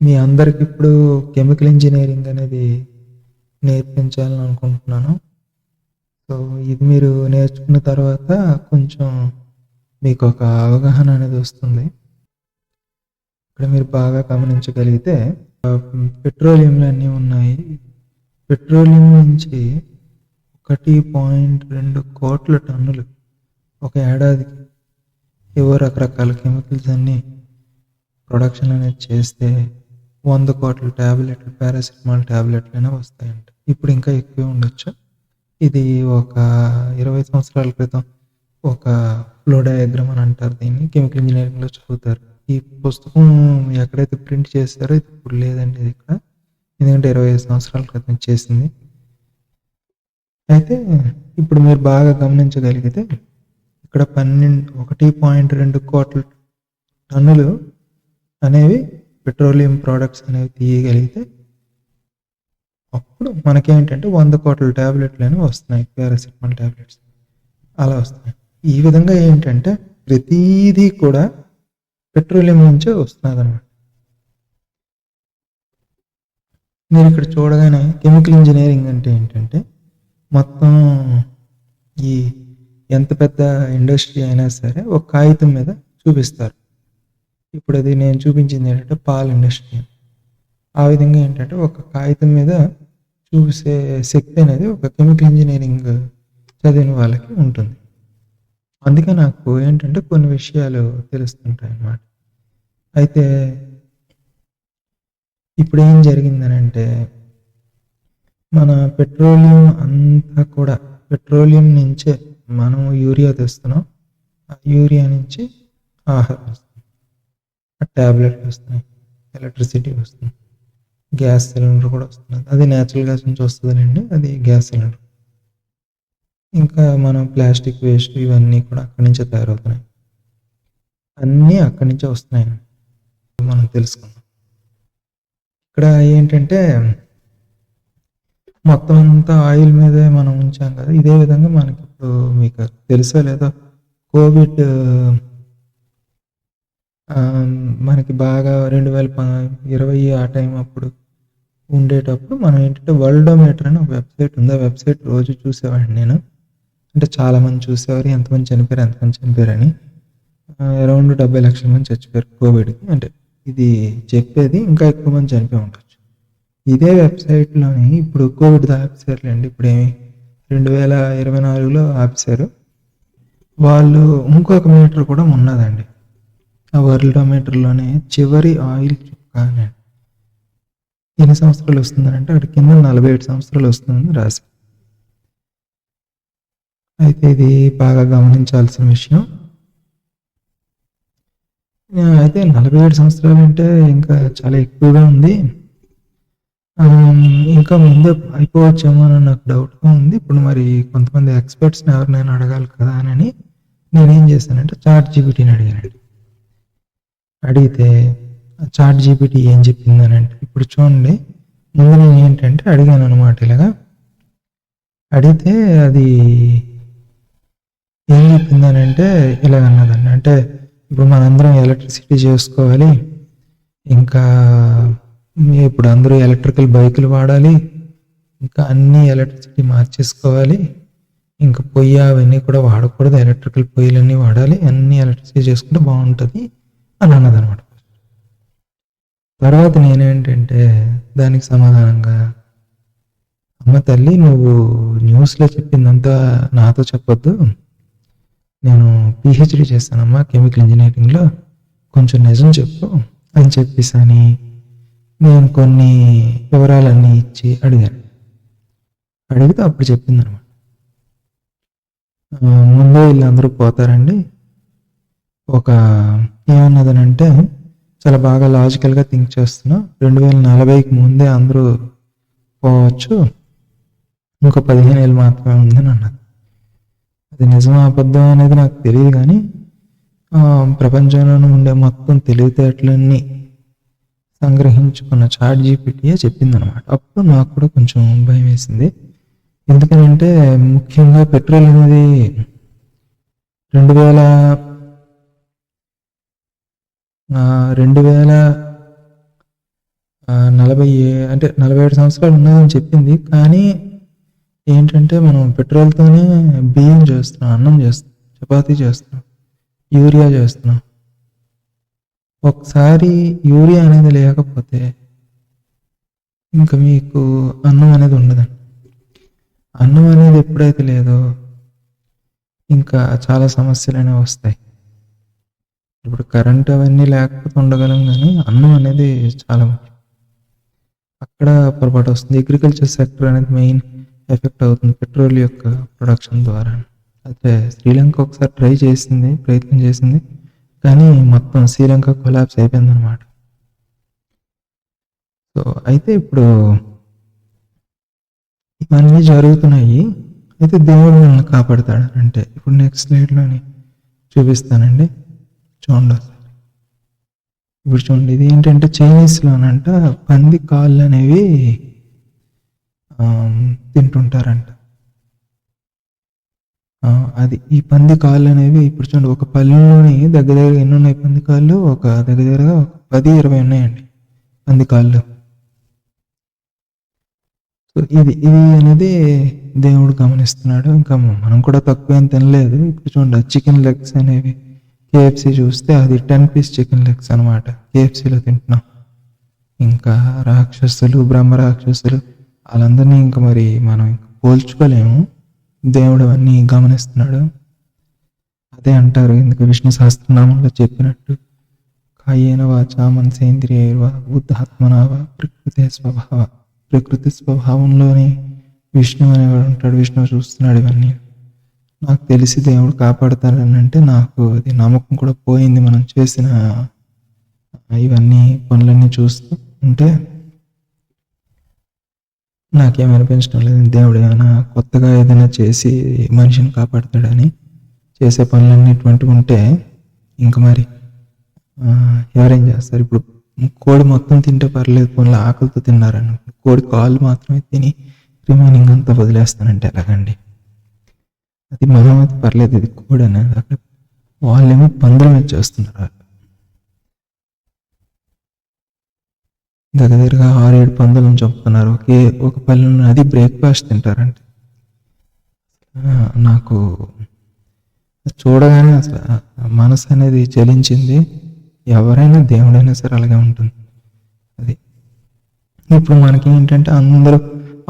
మీ అందరికి ఇప్పుడు chemical engineering అనేది నేర్పించాలని అనుకుంటున్నాను. సో ఇది మీరు నేర్చుకున్న తర్వాత కొంచెం మీకు ఒక అవగాహన అనేది వస్తుంది. ఇక్కడ మీరు బాగా గమనించగలిగితే పెట్రోలియంలు అన్నీ ఉన్నాయి. పెట్రోలియం నుంచి ఒకటి పాయింట్ రెండు కోట్ల టన్నులు ఒక ఏడాదికి ఏవో రకరకాల కెమికల్స్ అన్నీ ప్రొడక్షన్ అనేది చేస్తే వంద కోట్ల ట్యాబ్లెట్లు పారాసిటమాల్ ట్యాబ్లెట్లైనా వస్తాయంట. ఇప్పుడు ఇంకా ఎక్కువే ఉండొచ్చు. ఇది ఒక ఇరవై సంవత్సరాల క్రితం ఒక ఫ్లో డయాగ్రామ్ అని అంటారు దీన్ని. కెమికల్ ఇంజనీరింగ్లో చదువుతారు. ఈ పుస్తకం ఎక్కడైతే ప్రింట్ చేశారో ఇది ఇప్పుడు లేదండి ఇది ఇక్కడ. ఎందుకంటే ఇరవై ఐదు సంవత్సరాల క్రితం చేసింది. అయితే ఇప్పుడు మీరు బాగా గమనించగలిగితే ఇక్కడ పన్నెండు ఒకటి పాయింట్ రెండు కోట్ల టన్నులు అనేవి పెట్రోలియం ప్రోడక్ట్స్ అనేవి తీయగలిగితే అప్పుడు మనకేంటంటే వంద కోట్ల ట్యాబ్లెట్లు అనేవి వస్తున్నాయి పారాసిటమాల్ ట్యాబ్లెట్స్ అలా వస్తున్నాయి. ఈ విధంగా ఏంటంటే ప్రతిదీ కూడా పెట్రోలియం నుంచే వస్తున్నది అనమాట మీరు ఇక్కడ చూడగానే కెమికల్ ఇంజనీరింగ్ అంటే ఏంటంటే మొత్తం ఈ ఎంత పెద్ద ఇండస్ట్రీ అయినా సరే ఒక కాగితం మీద చూపిస్తారు. ఇప్పుడు అది నేను చూపించింది ఏంటంటే పాల ఇండస్ట్రీ. ఆ విధంగా ఏంటంటే ఒక కాగితం మీద చూసే శక్తి అనేది ఒక కెమికల్ ఇంజనీరింగ్ చదివిన వాళ్ళకి ఉంటుంది. అందుకే నాకు ఏంటంటే కొన్ని విషయాలు తెలుస్తుంటాయి అన్నమాట. అయితే ఇప్పుడు ఏం జరిగిందని అంటే మన పెట్రోలియం అంతా కూడా పెట్రోలియం నుంచే మనం యూరియా తెస్తున్నాం. ఆ యూరియా నుంచి ఆహారం వస్తుంది ట్యాబ్లెట్లు వస్తున్నాయి ఎలక్ట్రిసిటీ వస్తుంది గ్యాస్ సిలిండర్ కూడా వస్తుంది. అది న్యాచురల్ గ్యాస్ నుంచి వస్తుందండి అది గ్యాస్ సిలిండర్. ఇంకా మనం ప్లాస్టిక్ వేస్ట్ ఇవన్నీ కూడా అక్కడి నుంచే తయారవుతున్నాయి. అన్నీ అక్కడి నుంచే వస్తున్నాయి మనం తెలుసుకుందాం. ఇక్కడ ఏంటంటే మొత్తం అంతా ఆయిల్ మీదే మనం ఉంచాం కదా ఇదే విధంగా మనకి ఇప్పుడు మీకు తెలుసో లేదో కోవిడ్ మనకి బాగా రెండు వేల ఇరవై ఆ టైం అప్పుడు ఉండేటప్పుడు మనం ఏంటంటే వరల్డోమీటర్ అని ఒక వెబ్సైట్ ఉంది. ఆ వెబ్సైట్ రోజు చూసేవాడిని నేను. అంటే చాలామంది చూసేవారు. ఎంతమంది చనిపోయారు ఎంతమంది చనిపోయారని. అరౌండ్ డెబ్బై లక్షల మంది చచ్చిపోయారు కోవిడ్కి. అంటే ఇది చెప్పేది ఇంకా ఎక్కువ మంది చనిపోయి ఉండొచ్చు. ఇదే వెబ్సైట్లోని ఇప్పుడు కోవిడ్ ఆపేసారులేండి ఇప్పుడు ఏమి? రెండు వేల ఇరవై నాలుగులో ఆపేశారు. వాళ్ళు ఇంకొక మీటర్ కూడా ఉన్నదండి. ఆ వరల్డోమీటర్లోనే చివరి ఆయిల్ చుక్క అని ఎన్ని సంవత్సరాలు వస్తుందంటే అక్కడ కింద నలభై ఏడు సంవత్సరాలు వస్తుందని రాసి. అయితే ఇది బాగా గమనించాల్సిన విషయం. అయితే నలభై ఏడు సంవత్సరాలు అంటే ఇంకా చాలా ఎక్కువగా ఉంది. ఇంకా ముందే అయిపోవచ్చేమో అని నాకు డౌట్గా ఉంది. ఇప్పుడు మరి కొంతమంది ఎక్స్పర్ట్స్ని ఎవరినైనా అడగాలి కదా అని నేనేం చేశానంటే చాట్ జీబీటీని అడిగానండి. అడిగితే చాట్ జీబీటీ ఏం చెప్పిందని అంటే ఇప్పుడు చూడండి ముందు నేను ఏంటంటే అడిగాను అనమాట ఇలాగా. అడిగితే అది ఏం చెప్పిందని అంటే ఇలాగ అంటే ఇప్పుడు మనందరం ఎలక్ట్రిసిటీ చేసుకోవాలి ఇంకా ఇప్పుడు అందరూ ఎలక్ట్రికల్ బైకులు వాడాలి ఇంకా అన్నీ ఎలక్ట్రిసిటీ మార్చేసుకోవాలి ఇంకా పొయ్యి అవన్నీ కూడా వాడకూడదు ఎలక్ట్రికల్ పొయ్యిలన్నీ వాడాలి అన్ని ఎలక్ట్రిసిటీ చేసుకుంటే బాగుంటుంది. అని అన్నదనమాట. తర్వాత నేనేంటంటే దానికి సమాధానంగా అమ్మ తల్లి నువ్వు న్యూస్లో చెప్పిందంతా నాతో చెప్పొద్దు. నేను పిహెచ్డి చేస్తానమ్మా కెమికల్ ఇంజనీరింగ్లో. కొంచెం నిజం చెప్పు అని చెప్పేసి అని నేను కొన్ని వివరాలన్నీ ఇచ్చి అడిగాను. అడిగితే అప్పుడు చెప్పింది అనమాట ముందే వీళ్ళందరూ పోతారండి. ఒక ఏమన్నదనంటే చాలా బాగా లాజికల్గా థింక్ చేస్తున్నా. రెండు వేల నలభైకి ముందే అందరూ పోవచ్చు. ఇంకో పదిహేను ఏళ్ళు మాత్రమే ఉందని అన్నది అది నిజం అబద్ధం అనేది నాకు తెలియదు కానీ ప్రపంచంలోనే ఉండే మొత్తం తెలివితేటలన్నీ సంగ్రహించుకున్న చాట్ జీపీటీయే చెప్పిందనమాట. అప్పుడు నాకు కూడా కొంచెం భయం వేసింది. ఎందుకంటే ముఖ్యంగా పెట్రోల్ అనేది రెండు వేల రెండు వేల నలభై ఏ- అంటే నలభై ఏడు సంవత్సరాలు ఉన్నదని చెప్పింది. కానీ ఏంటంటే మనం పెట్రోల్తోనే బియ్యం చేస్తున్నాం అన్నం చేస్తున్నాం చపాతీ చేస్తున్నాం యూరియా చేస్తున్నాం. ఒకసారి యూరియా అనేది లేకపోతే ఇంకా మీకు అన్నం అనేది ఉండదండి. అన్నం అనేది ఎప్పుడైతే లేదో ఇంకా చాలా సమస్యలు అనేవి వస్తాయి. ఇప్పుడు కరెంట్ అవన్నీ లేకపోతే ఉండగలం కానీ అన్నం అనేది చాలా ముఖ్యం. అక్కడ పొరపాటు వస్తుంది. అగ్రికల్చర్ సెక్టర్ అనేది మెయిన్ ఎఫెక్ట్ అవుతుంది పెట్రోల్ యొక్క ప్రొడక్షన్ ద్వారా. అయితే శ్రీలంక ఒకసారి ట్రై చేసింది ప్రయత్నం చేసింది కానీ మొత్తం శ్రీలంక కొలాబ్స్ అయిపోయింది అనమాట సో అయితే ఇప్పుడు ఇవన్నీ జరుగుతున్నాయి. అయితే దేవుడు మనల్ని కాపాడుతాడు. అంటే ఇప్పుడు నెక్స్ట్ స్లైడ్లోని చూపిస్తానండి. చూడండి. ఇప్పుడు చూడండి ఇది ఏంటంటే చైనీస్లోనంట పంది కాళ్ళు అనేవి తింటుంటారంట. అది ఈ పంది కాళ్ళు అనేవి ఇప్పుడు చూడండి ఒక పల్లెలోని దగ్గర దగ్గర ఎన్ని ఉన్నాయి పంది కాళ్ళు? ఒక దగ్గర దగ్గరగా ఒక పది ఇరవై ఉన్నాయండి పంది కాళ్ళు. సో ఇది ఇది అనేది దేవుడు గమనిస్తున్నాడు. ఇంకా మనం కూడా తక్కువ ఏం తినలేదు. ఇప్పుడు చూడండి చికెన్ లెగ్స్ అనేవి. కేఎఫ్సి చూస్తే అది టెన్ పీస్ చికెన్ లెగ్స్ అనమాట కేఎఫ్సీలో తింటున్నాం. ఇంకా రాక్షసులు బ్రహ్మ రాక్షసులు వాళ్ళందరినీ ఇంకా మరి మనం ఇంకా పోల్చుకోలేము. దేవుడు అవన్నీ గమనిస్తున్నాడు. అదే అంటారు ఎందుకు విష్ణు సహస్రనామంలో చెప్పినట్టు. కాయేన వాచ మనసేంద్రియ బుద్ధాత్మనావ ప్రకృతి స్వభావ. ప్రకృతి స్వభావంలోని విష్ణు అనేవాడు ఉంటాడు. విష్ణువు చూస్తున్నాడు ఇవన్నీ. నాకు తెలిసి దేవుడు కాపాడుతాడని అంటే నాకు అది నమ్మకం కూడా పోయింది. మనం చేసిన ఇవన్నీ పనులన్నీ చూస్తూ ఉంటే నాకేమనిపించడం లేదు. దేవుడు ఏమైనా కొత్తగా ఏదైనా చేసి మనిషిని కాపాడుతాడని చేసే పనులన్నీ ఇటువంటివి ఉంటే ఇంక మరి ఎవరేం చేస్తారు? ఇప్పుడు కోడి మొత్తం తింటే పర్లేదు పనులు ఆకలితో తిన్నారని కోడి కాళ్ళు మాత్రమే తిని రిమైనింగ్ అంతా వదిలేస్తానంటే ఎలాగండి? అది మనం అయితే పర్లేదు ఇది కూడా అక్కడ వాళ్ళేమో పందుల మీద చేస్తున్నారు. దగ్గర దగ్గరగా ఆరేడు పందులను చంపుతున్నారు. ఒకే ఒక పల్లెను అది బ్రేక్ఫాస్ట్ తింటారంటే. నాకు చూడగానే అసలు మనసు అనేది చలించింది. ఎవరైనా దేవుడైనా సరే అలాగే ఉంటుంది. అది ఇప్పుడు మనకి ఏంటంటే అందరూ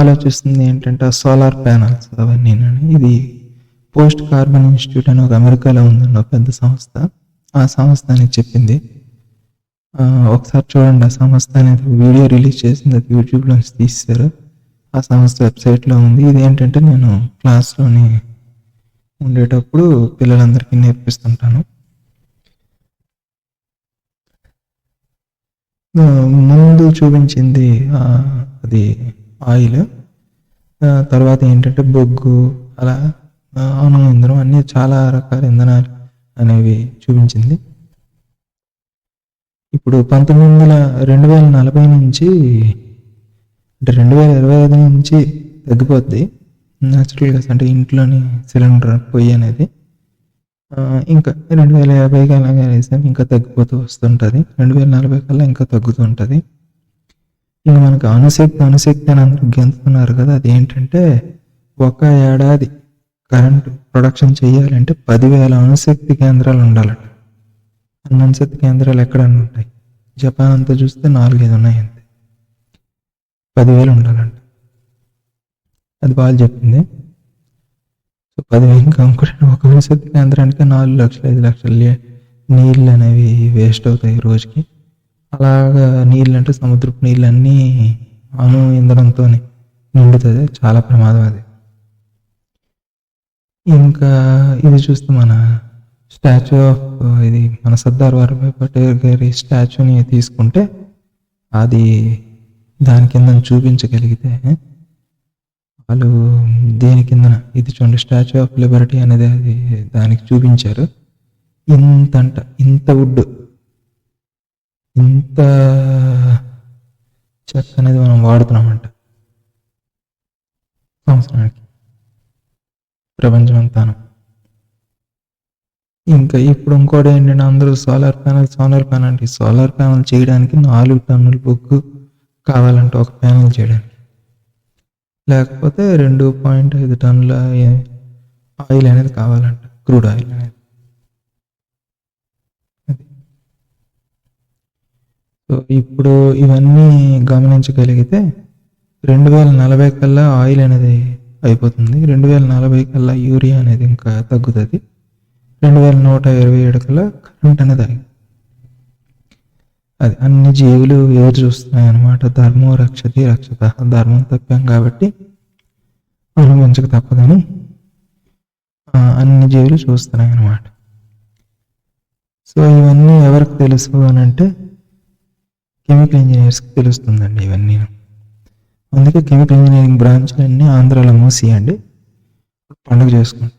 ఆలోచిస్తుంది ఏంటంటే సోలార్ ప్యానల్స్ అవన్నీ ఇది పోస్ట్ కార్బన్ ఇన్స్టిట్యూట్ అని ఒక అమెరికాలో ఉందండి ఒక పెద్ద సంస్థ. ఆ సంస్థ అనేది చెప్పింది. ఒకసారి చూడండి ఆ సంస్థ అనేది వీడియో రిలీజ్ చేసింది అది యూట్యూబ్లో తీశారు ఆ సంస్థ వెబ్సైట్లో ఉంది. ఇది ఏంటంటే నేను క్లాస్లోని ఉండేటప్పుడు పిల్లలందరికీ నేర్పిస్తుంటాను. ముందు చూపించింది అది ఆయిల్. తర్వాత ఏంటంటే బొగ్గు అలా అవును ఇంధనం అన్ని చాలా రకాల ఇంధనాలు అనేవి చూపించింది. ఇప్పుడు పంతొమ్మిది వందల రెండు వేల నలభై నుంచి అంటే రెండు వేల ఇరవై ఐదు నుంచి తగ్గిపోద్ది. న్యాచురల్ గ్యాస్ అంటే ఇంట్లోని సిలిండర్ పొయ్యి అనేది. ఇంకా రెండు వేల యాభైకి కల్లా వేసాం ఇంకా తగ్గిపోతూ వస్తుంటుంది. రెండు వేల నలభై కల్లా ఇంకా తగ్గుతూ ఉంటుంది. ఇంకా మనకు అణుశక్తి అణుశక్తి అని అందరూ గెంతుతున్నారు కదా అది ఏంటంటే ఒక ఏడాది కరెంట్ ప్రొడక్షన్ చేయాలంటే పదివేల అణుశక్తి కేంద్రాలు ఉండాలట. అన్ని అణుశక్తి కేంద్రాలు ఎక్కడన్నా ఉంటాయి. జపాన్ అంతా చూస్తే నాలుగైదు ఉన్నాయి అంతే. పదివేలు ఉండాలంట. అది వాళ్ళు చెప్పింది. సో పదివేలు ఇంకా ఒక అణుశక్తి కేంద్రానికి నాలుగు లక్షలు ఐదు లక్షలు నీళ్ళు అనేవి వేస్ట్ అవుతాయి రోజుకి. అలాగా నీళ్ళు అంటే సముద్రపు నీళ్ళన్నీ అణు ఇంధనంతో నిండుతుంది చాలా ప్రమాదం అది. ఇంకా ఇది చూస్తే మన స్టాచ్యూ ఆఫ్ ఇది మన సర్దార్ వల్లభాయ్ పటేల్ గారి స్టాచ్యూని తీసుకుంటే అది దాని కింద చూపించగలిగితే వాళ్ళు దేని కింద ఇది చూడండి స్టాచ్యూ ఆఫ్ లిబర్టీ అనేది అది దానికి చూపించారు. ఇంతంట ఇంత వుడ్ ఇంత చెక్క అనేది మనం వాడుతున్నామంట. సంవత్సరానికి. ప్రపంచం అంతాను ఇంకా ఇప్పుడు ఇంకోటి ఏంటంటే అందరూ సోలార్ ప్యానల్ సోలార్ ప్యానల్ అంటే సోలార్ ప్యానల్ చేయడానికి నాలుగు టన్నుల బొగ్గు కావాలంటే ఒక ప్యానల్ చేయడానికి. లేకపోతే రెండు పాయింట్ ఐదు టన్నుల ఆయిల్ అనేది కావాలంట క్రూడ్ ఆయిల్ అనేది. సో ఇప్పుడు ఇవన్నీ గమనించగలిగితే రెండు వేల నలభై కల్లా ఆయిల్ అనేది అయిపోతుంది. రెండు వేల నలభై కల్లా యూరియా అనేది ఇంకా తగ్గుతుంది. రెండు వేల నూట ఇరవై ఏడు కల్లా కరెంట్ అనేది ఆగి అది అన్ని జీవులు ఎదురు చూస్తున్నాయి అన్నమాట ధర్మం రక్షతి రక్షత. ధర్మం తప్పాం కాబట్టి మనం పెంచక తప్పదని అన్ని జీవులు చూస్తున్నాయి అన్నమాట సో ఇవన్నీ ఎవరికి తెలుసు అని అంటే కెమికల్ ఇంజనీర్స్కి తెలుస్తుందండి ఇవన్నీ. అందుకే కెమికల్ ఇంజనీరింగ్ బ్రాంచ్లన్నీ ఆంధ్రాలో మూసేయండి. పండుగ చేసుకుంటాం.